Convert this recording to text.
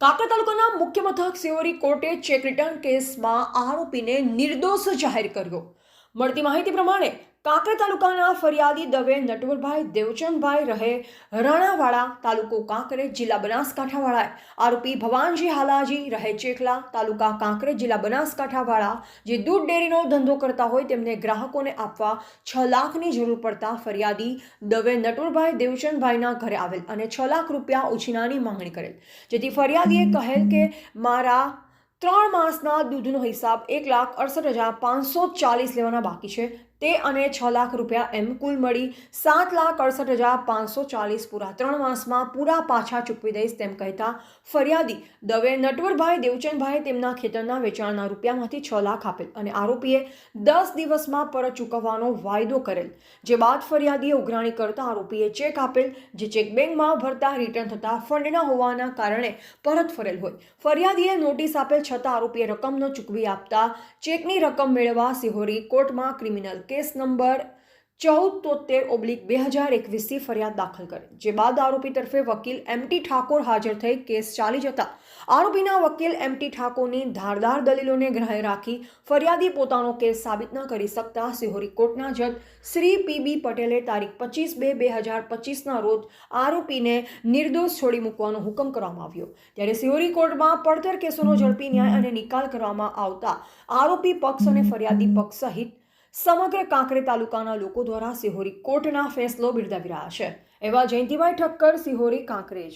કાંકરા તાલુકાના મુખ્ય મથક સિયોરી કોર્ટે ચેક રિટર્ન કેસમાં આરોપીને નિર્દોષ જાહેર કર્યો. મળતી માહિતી પ્રમાણે કાંકરા તાલુકાના ફરિયાદી દવે નટવરભાઈ, દેવચંદભાઈ રહે રાણાવાડા તાલુકો કાંકરે, જિલ્લા બનાસકાંઠાવાળાએ આરોપી ભવાનજી હાલાજી રહે ચેખલા તાલુકા કાંકરે, જિલ્લા બનાસકાંઠાવાળા જે દૂધ ડેરીનો ધંધો કરતા હોય તેમને ગ્રાહકોને આપવા છ લાખની જરૂર પડતા ફરિયાદી દવે નટવરભાઈ, દેવચંદભાઈના ઘરે આવેલ અને છ લાખ રૂપિયા ઉછીનાની માંગણી કરેલ. જેથી ફરિયાદીએ કહેલ કે મારા ત્રણ માસના દૂધનો હિસાબ એક લાખ અડસઠ હજાર પાંચસો ચાલીસ લેવાના બાકી છે. તે અને છ લાખ રૂપિયા એમ કુલ મળી સાત લાખ અડસઠ હજાર પાંચસો ચાલીસ પૂરા ત્રણ માસમાં પૂરા પાછા ચૂકવી દઈશ તેમ કહેતા ફરિયાદી દવે નટવરભાઈ દેવચંદભાઈ તેમના ખેતરના વેચાણના રૂપિયામાંથી છ લાખ આપેલ અને આરોપીએ દસ દિવસમાં પરત ચૂકવવાનો વાયદો કરેલ. જે બાદ ફરિયાદીએ ઉઘરાણી કરતા આરોપીએ ચેક આપેલ, જે ચેક બેંકમાં ભરતા રિટર્ન થતા ફંડના હોવાના કારણે પરત ફરેલ હોય. ફરિયાદીએ નોટિસ આપેલ છતાં આરોપીએ રકમ ન ચૂકવી આપતા ચેકની રકમ મેળવવા સિહોરી કોર્ટમાં ક્રિમિનલ કેસ નંબર ચૌદ તોતેર ઓબ્લિક બે હજાર એકવીસથી ફરિયાદ દાખલ કરી, જે બાદ આરોપી તરફે વકીલ એમટી ઠાકોર હાજર થઈ કેસ ચાલી જતા. આરોપીના વકીલ એમટી ઠાકોરની ધારદાર દલીલોને ગ્રહે રાખી ફરિયાદી પોતાનો કેસ સાબિત ન કરી શકતા સિહોરી કોર્ટના જજ શ્રી પીબી પટેલે તારીખ પચીસ બે બે હજાર પચીસના રોજ આરોપીને નિર્દોષ છોડી મૂકવાનો હુકમ કરવામાં આવ્યો. ત્યારે સિહોરી કોર્ટમાં પડતર કેસોનો ઝડપી ન્યાય અને નિકાલ કરવામાં આવતા આરોપી પક્ષ અને ફરિયાદી પક્ષ સહિત સમગ્ર કાંકરે તાલુકાના લોકો દ્વારા સિહોરી કોર્ટના ફેસલો બિરદાવી રહ્યા છે. એવા જયંતિભાઈ ઠક્કર, સિહોરી કાંકરેજ.